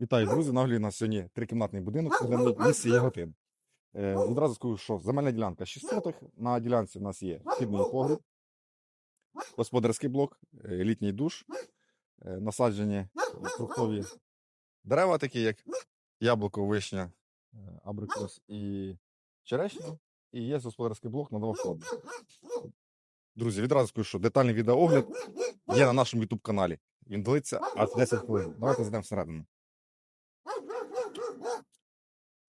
Вітаю, друзі! Наглі у нас сьогодні трикімнатний будинок в місті Яготин. Е, Одразу скажу, що земельна ділянка 6 сотих. На ділянці у нас є вхідний погріб, господарський блок, е, літній душ, е, насаджені фруктові дерева, такі як яблуко, вишня, е, абрикос і черешня. І є господарський блок на два входи. Друзі, відразу скажу, що детальний відеоогляд є на нашому YouTube каналі. Він длиться аж 10 хвилин. Давайте зайдемо всередину.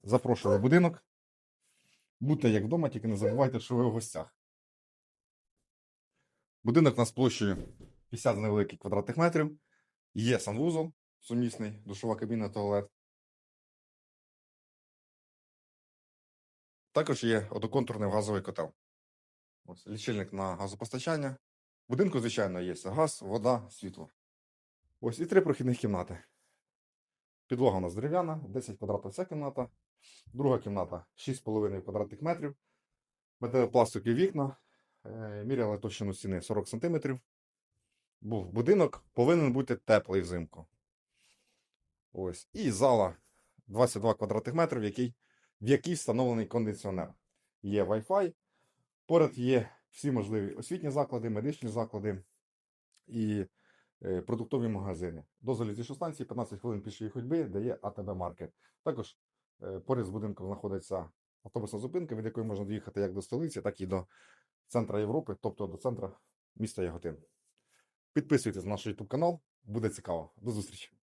Запрошую в будинок. Будьте як вдома, тільки не забувайте, що ви в гостях. Будинок у нас площею 50 невеликих квадратних метрів. Є санвузол сумісний, душова кабіна, туалет. Також є одноконтурний газовий котел. Ось лічильник на газопостачання. В будинку, звичайно, є газ, вода, світло. Ось і три прохідних кімнати. Підлога у нас дерев'яна, 10 квадратів ця кімната. Друга кімната 6,5 квадратних метрів. Металопластикові вікна. Е, Міряли товщину стіни 40 см. Був будинок повинен бути теплий взимку. Ось. І зала 22 квадратних метрів, в якій, в якій встановлений кондиціонер. Є Wi-Fi. Поряд є всі можливі освітні заклади, медичні заклади і продуктові магазини. До залізничної станції 15 хвилин пішої ходьби, де є АТБ маркет. Також е, поряд з будинком знаходиться автобусна зупинка, від якої можна доїхати як до столиці, так і до центра Європи, тобто до центра міста Яготин. Підписуйтесь на наш YouTube канал, буде цікаво. До зустрічі!